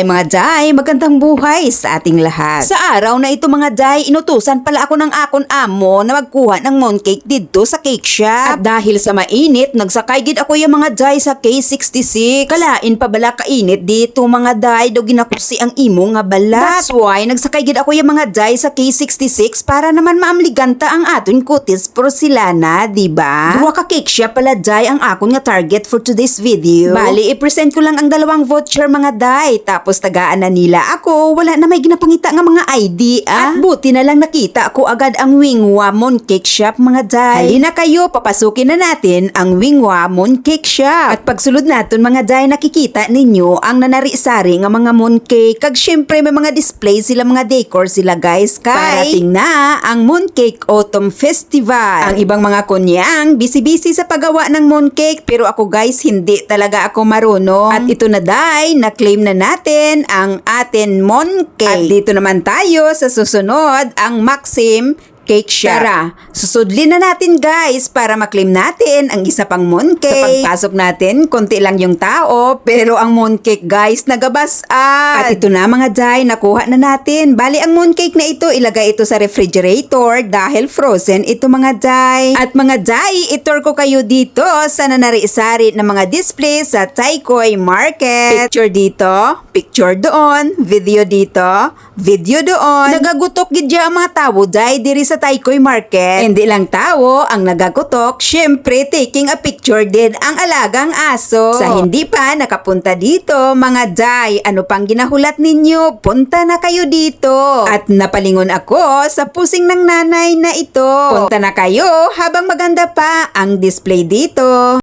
Ay mga Jai, magandang buhay sa ating lahat. Sa araw na ito mga Jai, inutusan pala ako ng akon amo na magkuha ng mooncake dito sa cake shop. At dahil sa mainit, nagsakay gid ako yung mga Jai sa K66. Kalain pa bala kainit dito mga Jai, do ginakusi ang imo nga balat. That's why, nagsakay gid ako yung mga Jai sa K66 para naman maamliganta ang aton kutis porcelana, di ba? Duwa ka cake shop pala Jai ang akon nga target for today's video. Bali, i-present ko lang ang dalawang voucher mga Jai. Tapos tagaan na nila ako, wala na may ginapangita nga mga ID ah. At buti na lang nakita ko agad ang Wingwa Mooncake Shop mga Jai. Halina kayo, papasukin na natin ang Wingwa Mooncake Shop. At pagsulod natin mga Jai, nakikita ninyo ang nanari-sari nga mga mooncake. Kag syempre may mga display sila mga decor sila guys. Kay parating na ang Mooncake Autumn Festival. Ang ibang mga kunyang busy-busy sa paggawa ng mooncake pero ako guys hindi talaga ako marunong. At ito na Day, na-claim na natin ang atin mooncake. At dito naman tayo sa susunod ang Maxim Cake Shop. Tara, susudlin na natin guys para maklaim natin ang isa pang mooncake. Sa pagpasok natin, konti lang yung tao, pero ang mooncake guys, nagabas At ito na mga Jai, nakuha na natin. Bali, ang mooncake na ito, ilagay ito sa refrigerator dahil frozen ito mga Jai. At mga Jai, itur ko kayo dito sa nanari-sari ng mga display sa Taikoy Market. Picture dito, picture doon, video dito, video doon. Nagagutok gid ang mga tao Jai diri sa Taikoy Market. Hindi lang tao ang nagagutok, syempre taking a picture din ang alagang aso. Sa hindi pa nakapunta dito, mga Jai, ano pang ginahulat ninyo? Punta na kayo dito. At napalingon ako sa pusing ng nanay na ito. Punta na kayo habang maganda pa ang display dito.